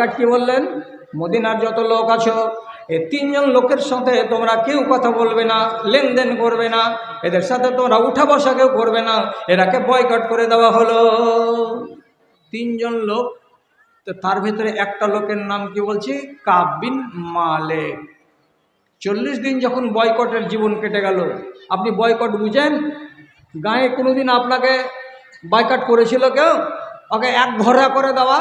Boycott কি বললেন? মদিনার যত লোক আছো এই তিনজন লোকের সাথে তোমরা কেউ কথা বলবে না, লেনদেন করবে না, এদের সাথে তোমরা উঠা বসা কেউ করবে না, এরাকে বয়কট করে দেওয়া হলো। তিনজন লোক, তো তার ভিতরে একটা লোকের নাম কি বলছি? কাবিন মালেক। চল্লিশ দিন যখন বয়কটের জীবন কেটে গেল, আপনি বয়কট বুঝেন? গায়ে কোনোদিন আপনাকে বয়কট করেছিল কেউ? ওকে এক ঘরা করে দেওয়া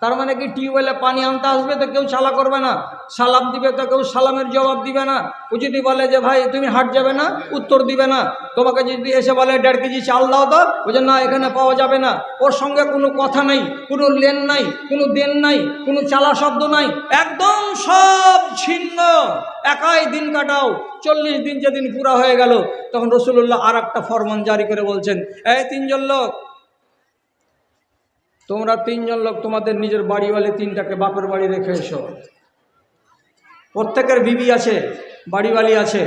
তার মানে কি টিউবওয়েলে পানি আনতে আসবে তো কেউ চালা করবে না? সালাম দিবে তো কেউ সালামের জবাব দিবে না? ও যদি বলে যে, ভাই, তুমি হাট যাবে না? উত্তর দিবে না। তোমাকে যদি এসে বলে, দেড় কেজি চাল দাও তো। যে, না, এখানে পাওয়া যাবে না। ওর সঙ্গে কোনো কথা নাই, কোনো লেন নাই, কোনো দেন নাই, কোনো চালা শব্দ নাই। একদম সব ছিন্ন। একাই দিন কাটাও। চল্লিশ দিন যেদিন পুরা হয়ে গেল, তখন রসুল্লাহ আর একটা ফরমান জারি করে বলছেন, এই তিনজন লোক তোমরা তিনজন লোক তোমাদের নিজের বাড়িওয়ালি তিনটাকে বাপের বাড়ি রেখে এসো। প্রত্যেকের বিবি আছে, বাড়িওয়ালি আছে।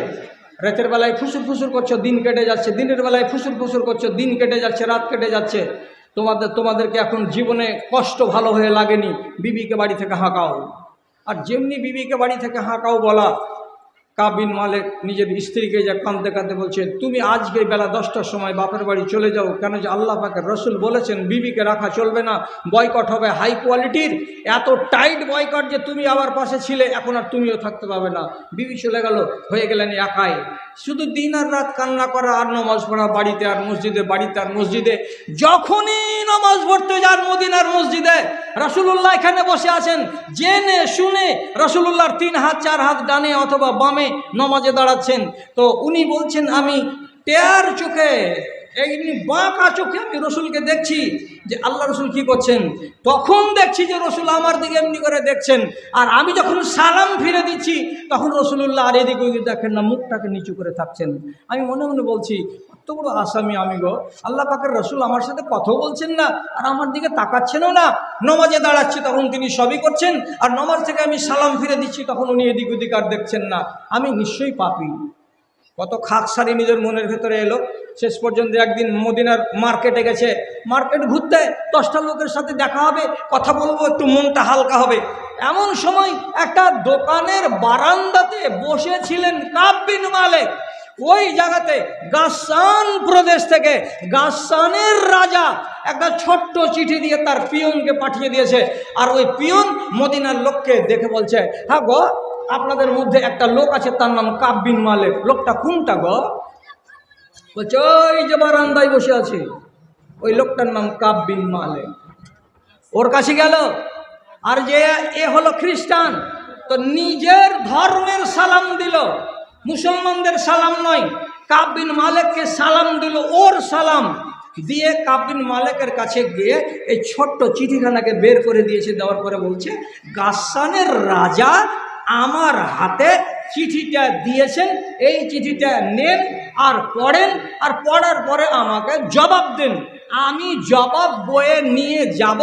রাতের বেলায় ফুসুর ফুসুর করছ, দিন কেটে যাচ্ছে। দিনের বেলায় ফুসুর ফুসুর করছ, দিন কেটে যাচ্ছে, রাত কেটে যাচ্ছে। তোমাদের, তোমাদেরকে এখন জীবনে কষ্ট ভালো হয়ে লাগেনি। বিবিকে বাড়ি থেকে হাঁকাও। আর যেমনি বিবিকে বাড়ি থেকে হাঁকাও বলা কাবিন মালিক নিজের স্ত্রীকে যা কাঁদতে কাঁদতে বলছে, তুমি আজকে বেলা দশটার সময় বাপের বাড়ি চলে যাও, কেন যে আল্লাহ পাকের রসুল বলেছেন, বিবিকে রাখা চলবে না, বয়কট হবে হাই কোয়ালিটির, এত টাইট বয়কট যে তুমি আবার পাশে ছিলে, এখন আর তুমিও থাকতে পারবে না। বিবি চলে গেল, হয়ে গেলেন একাই। শুধু দিন আর রাত কান্না করা আর নমাজ পড়া, বাড়িতে আর মসজিদে, বাড়িতে আর মসজিদে, যখনই নমাজ পড়তে যান মদিনার মসজিদে রসুল্লাহ এখানে বসে আছেন। জেনে শুনে রসুল্লাহর তিন হাত, চার হাত ডানে অথবা বামে নমাজে দাঁড়াচ্ছেন। তো উনি বলছেন, আমি টেয়ার চোখে এমনি বাঁকা চোখে আমি রসুলকে দেখছি যে আল্লাহ রসুল কি করছেন? তখন দেখছি যে রসুল আমার দিকে এমনি করে দেখছেন। আর আমি যখন সালাম ফিরে দিচ্ছি, তখন রসুল্লাহ আর এদিকে দেখেন না, মুখটাকে নিচু করে থাকছেন। আমি মনে মনে বলছি, কত বড় আসামি আমি গো। আল্লাহ পাকের রসুল আমার সাথে কথাও বলছেন না, আর আমার দিকে তাকাচ্ছেনও না। নমাজে দাঁড়াচ্ছি তখন তিনি সবই করছেন, আর নমাজ থেকে আমি সালাম ফিরে দিচ্ছি, তখন উনি এদিক ওদিক আর দেখছেন না। আমি নিশ্চয়ই পাপি। কত খাক সারি নিজের মনের ভেতরে এলো। শেষ পর্যন্ত একদিন মদিনার মার্কেটে গেছে। মার্কেট ঘুরতে দশটা লোকের সাথে দেখা হবে, কথা বলব, একটু মনটা হালকা হবে। এমন সময় একটা দোকানের বারান্দাতে বসেছিলেন কাব্বিন মালিক। ওই জায়গাতে গাসান প্রদেশ থেকে গাসানের রাজা একটা ছোট্ট চিঠি দিয়ে তার পিয়নকে পাঠিয়ে দিয়েছে। আর ওই পিয়ন মদিনার লোককে দেখে বলছে হ্যাঁ গো আপনাদের মধ্যে একটা লোক আছে, তার নাম কাব্বিন মালিক। লোকটা কোনটা গো। বলছে, ওই যে বারান্দায় বসে আছে, ওই লোকটার নাম কাব্বিন মালিক। ওর কাছে গেল, আর যে এ হলো খ্রিস্টান, তো নিজের ধর্মের সালাম দিল। মুসলমানদের সালাম নয় কাবিন মালেককে সালাম দিল, ওর সালাম। দিয়ে কাবিন মালেকের কাছে গিয়ে এই ছোট্ট চিঠিখানাকে বের করে দিয়েছে, দেওয়ার পরে বলছে, গাসানের রাজা আমার হাতে চিঠিটা দিয়েছেন, এই চিঠিটা নেন আর পড়েন, আর পড়ার পরে আমাকে জবাব দেন। আমি জবাব বয়ে নিয়ে যাব,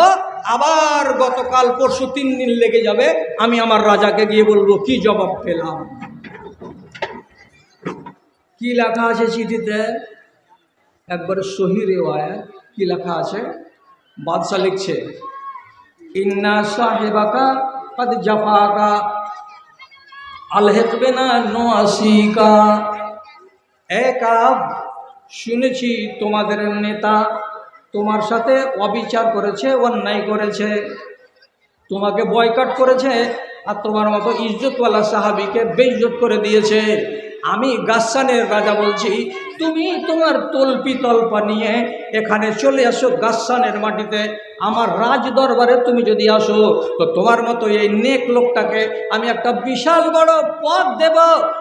আবার গতকাল পরশু তিন দিন লেগে যাবে, আমি আমার রাজাকে গিয়ে বলব, কি জবাব পেলাম? কি লেখা আছে চিঠিতে? একবারে সহি রেওয়ায় কি লেখা আছে? বাদশাহ লিখছে, ইন্না সাহেবাকা জাফাকা এক শুনেছি তোমাদের নেতা তোমার সাথে অবিচার করেছে, অন্যায় করেছে। তোমাকে বয়কাট করেছে আর তোমার মতো ইজ্জতওয়ালা সাহাবিকে বেইজত করে দিয়েছে। আমি গাসানের রাজা বলছি তুমি তোমার তল্পি তল্পা নিয়ে এখানে চলে আসো গাসানের মাটিতে। আমার রাজ দরবারে তুমি যদি আসো, তো তোমার মতো এই নেক লোকটাকে আমি একটা বিশাল বড় পদ দেব,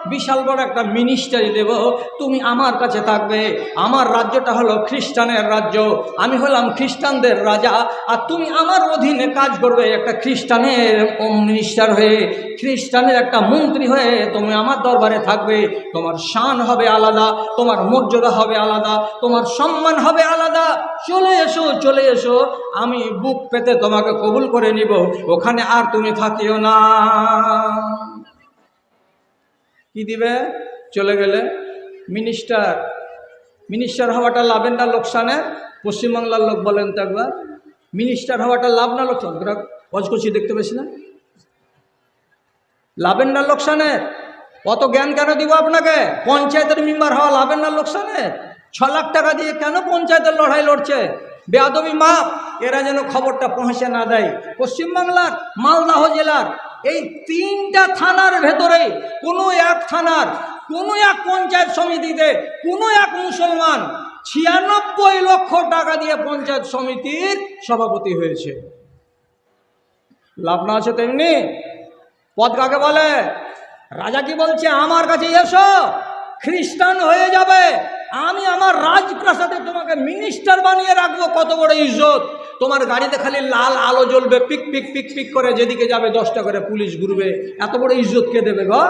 বিশাল বড় একটা মিনিস্টারি দেব। তুমি আমার কাছে থাকবে। আমার রাজ্যটা হলো খ্রিস্টানের রাজ্য। আমি হলাম খ্রিস্টানদের রাজা। আর তুমি আমার অধীনে কাজ করবে একটা খ্রিস্টানের মিনিস্টার হয়ে। খ্রিস্টানের একটা মন্ত্রী হয়ে তুমি আমার দরবারে থাকবে। তোমার শান হবে আলাদা। তোমার মর্যাদা হবে আলাদা, তোমার সম্মান হবে আলাদা। চলে এসো চলে এসো, আমি বুক পেতে তোমাকে কবুল করে নিব, ওখানে আর তুমি থাকিও না। কি দিবে? চলে গেলে মিনিস্টার মিনিস্টার হওয়াটা লাভের না লোকসানের? পশ্চিমবাংলার লোক বলেন তো একবার মিনিস্টার হওয়াটা লাভ না লোকসান করছি দেখতে পেয়েছি না? লাভের না লোকসানের? অত জ্ঞান কেন দিব আপনাকে? পঞ্চায়েতের মেম্বার হওয়া লাভের না লোকসানের? ছ লাখ টাকা দিয়ে কেন পঞ্চায়েতের লড়াই লড়ছে? বেয়াদবি মাপ, এরা যেন খবরটা পৌঁছে না দেয়। পশ্চিমবাংলার মালদাহ জেলার এই তিনটা থানার ভেতরে কোনো এক থানার, কোনো এক পঞ্চায়েত সমিতিতে, কোনো এক মুসলমান ছিয়ানব্বই লক্ষ টাকা দিয়ে পঞ্চায়েত সমিতির সভাপতি হয়েছে। লাভ না আছে তেমনি? পদ কাকে বলে? রাজা কি বলছে, আমার কাছে এসো, খ্রিস্টান হয়ে যাবে। আমি আমার রাজপ্রাসাদে তোমাকে মিনিস্টার বানিয়ে রাখব। কত বড় ইজ্জত। তোমার গাড়িতে খালি লাল আলো জ্বলবে, পিক পিক পিক পিক করে যেদিকে যাবে দশটা করে পুলিশ ঘুরবে। এত বড় ইজ্জত কে দেবে গো?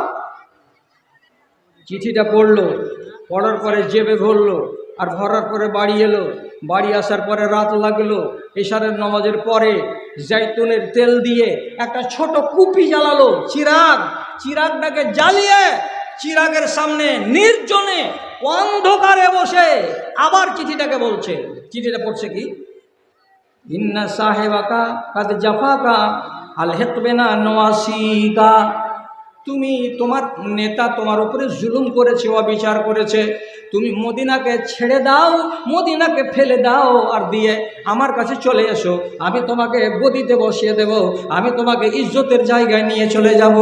চিঠিটা পড়ল। পড়ার পরে জেবে ভরলো আর ভরার পরে বাড়ি এলো। বাড়ি আসার পরে রাত লাগল। এশারের নামাজের পরে জাইতুনের তেল দিয়ে একটা ছোট কুপি জ্বালালো, চিরাগ। চিরাগটাকে জ্বালিয়ে চিরাগের সামনে নির্জনে অন্ধকারে বসে আবার চিঠিটাকে বলছে। চিঠিটা পড়ছে কি? ইন্না সাহেবাকা কাদ জাফাকা আল হেতবেনা নওয়াসিকা তুমি তোমার নেতা তোমার উপরে জুলুম করেছে, অবিচার করেছে। তুমি মদিনাকে ছেড়ে দাও, মদিনাকে ফেলে দাও আর দিয়ে আমার কাছে চলে এসো। আমি তোমাকে গদিতে বসিয়ে দেব। আমি তোমাকে ইজ্জতের জায়গায় নিয়ে চলে যাব।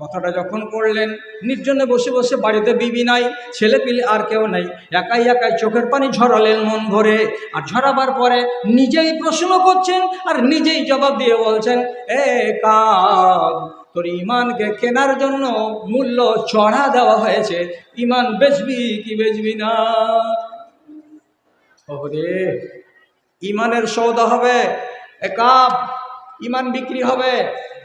কথাটা যখন করলেন, নির্জনে বসে বসে বাড়িতে বিবি নাই ছেলে পিলে আর কেউ নাই। একাই একাই চোখের পানি ঝরালেন মন ভরে। আর ঝরাবার পরে নিজেই প্রশ্ন করছেন আর নিজেই জবাব দিয়ে বলছেন, এ কাব তোর ইমানকে কেনার জন্য মূল্য চড়া দেওয়া হয়েছে। ইমান বেচবি কি বেচবি না? ওরে ইমানের সৌদা হবে। এ কাপ ইমান বিক্রি হবে।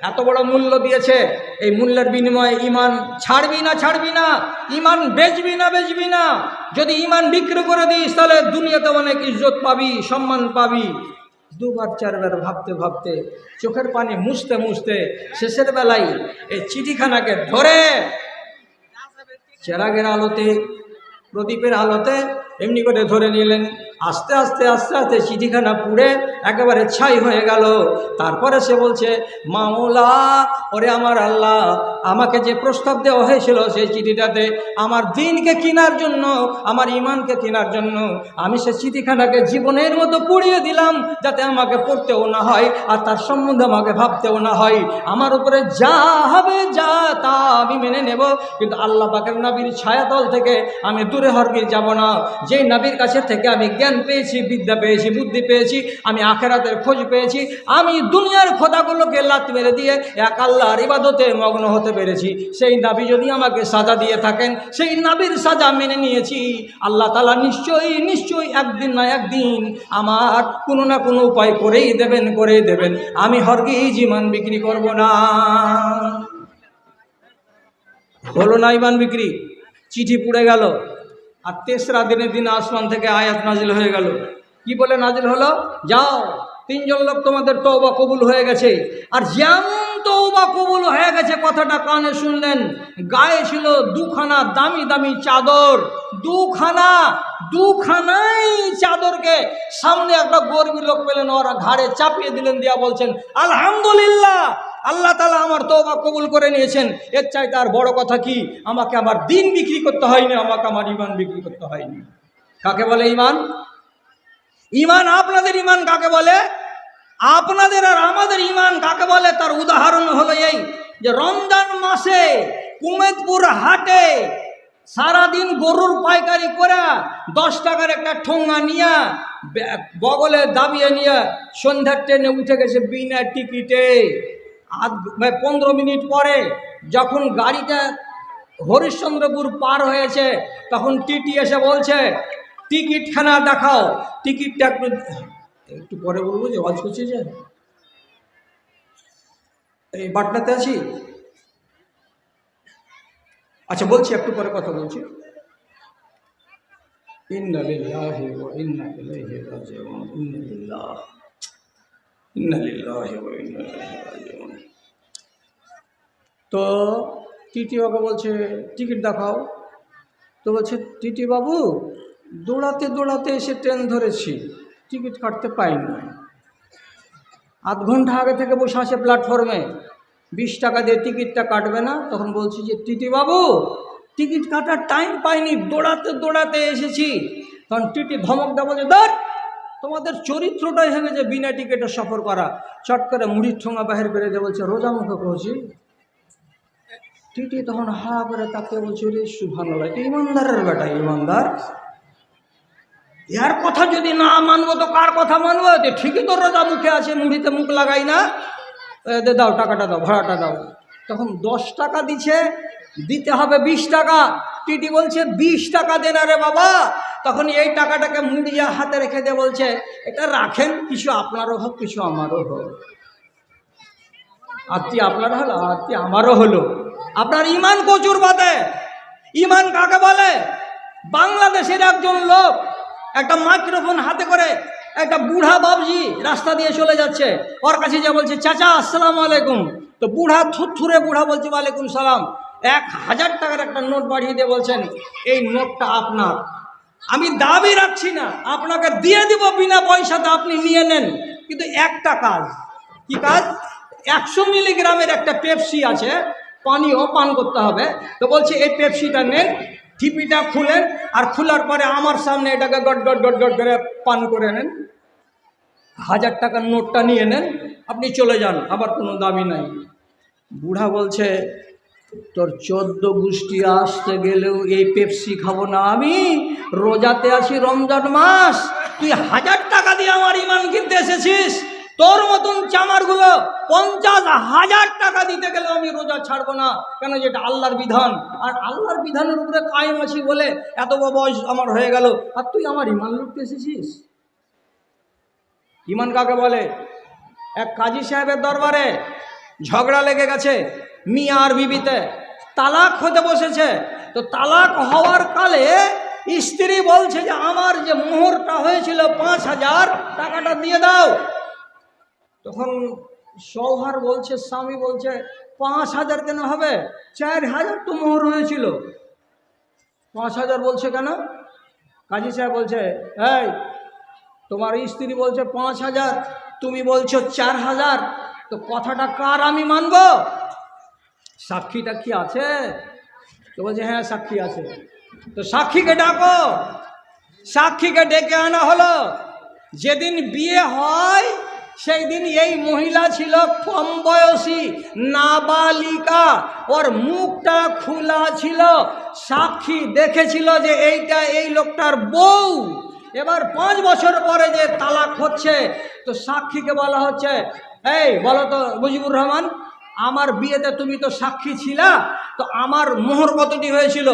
এত বড় মূল্য দিয়েছে, এই মূল্যের বিনিময়ে ইমান ছাড়বি না ছাড়বি না ইমান বেচবি না বেচবি না। যদি ইমান বিক্রি করে দিস, তাহলে দুনিয়াতে অনেক ইজ্জত পাবি, সম্মান পাবি। দুবার, চারবার ভাবতে ভাবতে, চোখের পানি মুছতে মুছতে, শেষের বেলায় এই চিঠিখানাকে ধরে চেরাগের আলোতে, প্রদীপের আলোতে এমনি করে ধরে নিলেন। আস্তে আস্তে আস্তে আস্তে চিঠিখানা পুড়ে একেবারে ছাই হয়ে গেল। তারপরে সে বলছে মামলা ওরে আমার আল্লাহ, আমাকে যে প্রস্তাব দেওয়া হয়েছিল সেই চিঠিটাতে আমার দিনকে কেনার জন্য, আমার ইমানকে কেনার জন্য, আমি সে চিঠিখানাকে জীবনের মতো পুড়িয়ে দিলাম যাতে আমাকে পড়তেও না হয় আর তার সম্বন্ধে আমাকে ভাবতেও না হয়। আমার উপরে যা হবে, যা তা আমি মেনে নেব। কিন্তু আল্লাহ পাকের নবীর ছায়াতল থেকে আমি দূরে হরগির যাব না। যেই নবীর কাছে থেকে আমি জ্ঞান পেয়েছি, বিদ্যা পেয়েছি, বুদ্ধি পেয়েছি, আমি আখেরাতের খোঁজ পেয়েছি, আমি দুনিয়ার খোদাগুলোকে লাত মেরে দিয়ে এক আল্লাহর ইবাদতে মগ্ন হতে পেরেছি। সেই নাবি যদি আমাকে সাজা দিয়ে থাকেন, সেই নাবির সাজা মেনে নিয়েছি। আল্লাহ তালা নিশ্চয়ই নিশ্চয়ই একদিন না একদিন আমার কোনো না কোনো উপায় করেই দেবেন করেই দেবেন। আমি হরগিজ ইমান বিক্রি করব না। হলো না ইমান বিক্রি? চিঠি পুড়ে গেল। আর তেসরা দিনের দিন আসমান থেকে আয়াত নাজিল হয়ে গেল। কি বলে নাজিল হলো? যাও, তিনজন লোক তোমাদের তৌবা কবুল হয়ে গেছে। আর যেমন তৌবা কবুল হয়ে গেছে, কথাটা কানে শুনলেন। গায়ে ছিল দুখানা দামি দামি চাদর। দুখানা, দুখানাই চাদরকে সামনে একটা গর্বী লোক পেলেন। ওরা ঘাড়ে চাপিয়ে দিলেন, দিয়া বলছেন, আলহামদুলিল্লাহ আল্লাহ তালা আমার তৌবা কবুল করে নিয়েছেন। এর চাইতে আর বড় কথা কি? আমাকে আমার দিন বিক্রি করতে হয়নি, আমাকে আমার ইমান বিক্রি করতে হয়নি। কাকে বলে ইমান ইমান আপনাদের ইমান কাকে বলে? আপনাদের আর আমাদের ইমান কাকে বলে? তার উদাহরণ হলো এই যে রমজান মাসে কুমেদপুর হাটে সারাদিন গরুর পাইকারি করে দশ টাকার একটা ঠোঙা নিয়ে বগলে দাবিয়ে নিয়ে সন্ধ্যার ট্রেনে উঠে গেছে বিনা টিকিটে। আধ মানে পনেরো মিনিট পরে যখন গাড়িটা হরিশ্চন্দ্রপুর পার হয়েছে, তখন টিটি এসে বলছে টিকিটখানা দেখাও। টিকিটটা একটু একটু পরে বলব যে ওয়াজ করছি যে? এই বাটনাতে আছি? আচ্ছা বলছি, একটু পরে কথা বলছি। ইন্না ইন্না লিল্লাহি ওয়া ইন্না ইলাইহি রাজিউন তো টিটি বাবু বলছে, টিকিট দেখাও। তো বলছে, টিটি বাবু, দৌড়াতে দৌড়াতে এসে ট্রেন ধরেছি, টিকিট কাটতে পাইনি আধ ঘণ্টা আগে থেকে বসে আছে প্ল্যাটফর্মে। বিশ টাকা দিয়ে টিকিটটা কাটবে না। তখন বলছি যে, টিটি বাবু, টিকিট কাটার টাইম পাইনি, দৌড়াতে দৌড়াতে এসেছি। তখন টিটি ধমক দেওয়া বলছে, ধর তোমাদের চরিত্রটাই হবে যে বিনা টিকিটে সফর করা। চট করে মুড়ির ঠোঙা বাহির দিয়ে বলছে, রোজা মুখে কহছি টিটি তখন হা করে তাকে বলছে রে সুভানুল্লাহ ইমানদারের বেটা, ইমানদার। ইয়ার কথা যদি না মানবো, তো কার কথা মানবো? ঠিকই তো রোজা মুখে আছে, মুড়িতে মুখ লাগাই না। দাও, টাকাটা দাও, ভাড়াটা দাও। তখন দশ টাকা দিছে দিতে হবে বিশ টাকা। টিটি বলছে, বিশ টাকা দেন রে বাবা। তখন এই টাকাটাকে মুড়িয়া হাতে রেখে দিয়ে বলছে, এটা রাখেন, কিছু আপনারও হোক, কিছু আমারও হোক। আত্মি আপনার হলো, আত্মি আমারও হলো। আপনার ইমান কচুর বাদে। ইমান কাকে বলে? বাংলাদেশের একজন লোক একটা মাইক্রোফোন হাতে করে একটা বুড়া বাবজি রাস্তা দিয়ে চলে যাচ্ছে। ওর কাছে যা বলছে, চাচা, আসসালাম আলাইকুম। তো বুড়া থুরথুরে বুড়া বলছে, ওয়ালাইকুম সালাম। এক হাজার টাকার একটা নোট বাড়িয়ে দিয়ে বলছেন, এই নোটটা আপনার। আমি দাবি রাখছি না, আপনাকে দিয়ে দিব বিনা পয়সাতে, আপনি নিয়ে নেন। কিন্তু একটা কাজ, কি কাজ? একশো মিলিগ্রামের একটা পেপসি আছে পানিও পান করতে হবে। তো বলছে, এই পেপসিটা নেন টিপিটা খুলেন, আর খোলার পরে আমার সামনে এটাকে গট গট গট গট করে পান করে নেন। হাজার টাকার নোটটা নিয়ে নেন, আপনি চলে যান, আবার কোনো দাবি নাই। বুড়া বলছে তোর চোদ্দ গোষ্ঠী আসতে গেলেও এই পেপসি খাব না। আমি রোজাতে আছি রমজান মাস। তুই হাজার টাকা দিয়ে আমার ইমান কিনতে এসেছিস। তোর মতন চামারগুলো পঞ্চাশ হাজার টাকা দিতে গেলে আমি রোজা ছাড়বো না। কেন যেটা আল্লাহর বিধান। আর আল্লাহর বিধানের উপরে কায়েম আছি বলে এত বয়স আমার হয়ে গেল। আর তুই আমার ইমান লুটতে এসেছিস? ইমান কাকে বলে? এক কাজী সাহেবের দরবারে ঝগড়া লেগে গেছে। মিয়া আর বিবিতে তালাক হতে বসেছে। তো তালাক হওয়ার কালে স্ত্রী বলছে যে, আমার যে মোহরটা হয়েছিল পাঁচ হাজার টাকাটা দিয়ে দাও। তখন সৌহার বলছে, স্বামী বলছে, পাঁচ হাজার কেন হবে? চার হাজার তো মোহর হয়েছিল। পাঁচ হাজার বলছে কেন? কাজী সাহেব বলছে, এই, তোমার স্ত্রী বলছে পাঁচ হাজার, তুমি বলছো চার হাজার, তো কথাটা কার আমি মানব? সাক্ষীটা কি আছে? তো বলছে হ্যাঁ সাক্ষী আছে। তো সাক্ষীকে ডাকো। সাক্ষীকে ডেকে আনা হলো। যেদিন বিয়ে হয় সেই দিন এই মহিলা ছিল কম বয়সী, নাবালিকা। ওর মুখটা খোলা ছিল। সাক্ষী দেখেছিল যে এইটা এই লোকটার বউ। এবার পাঁচ বছর পরে যে তালাক হচ্ছে, তো সাক্ষীকে বলা হচ্ছে, এই, বলো তো, মুজিবুর রহমান আমার বিয়েতে তুমি তো সাক্ষী ছিলা, তো আমার মোহর কতটি হয়েছিল?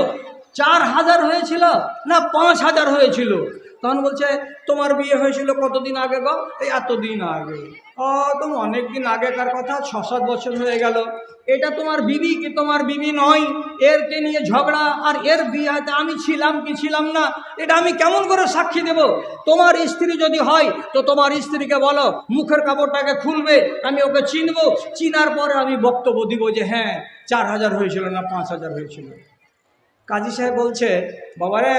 চার হাজার হয়েছিল না পাঁচ হাজার হয়েছিল? তখন বলছে, তোমার বিয়ে হয়েছিল কতদিন আগে গো? এই এতদিন আগে। ও তুমি অনেক দিন আগেকার কথা ছ সাত বছর হয়ে গেল। এটা তোমার বিবি কি? তোমার বিবি নয়। এরকে নিয়ে ঝগড়া? আর এর বিয়েতে আমি ছিলাম কি ছিলাম না? এটা আমি কেমন করে সাক্ষী দেব? তোমার স্ত্রী যদি হয়, তো তোমার স্ত্রীকে বলো, মুখের কাপড়টাকে খুলবে, আমি ওকে চিনবো। চিনার পরে আমি বক্তব্য দিব যে হ্যাঁ চার হাজার হয়েছিল না পাঁচ হাজার হয়েছিল। কাজী সাহেব বলছে, বাবারে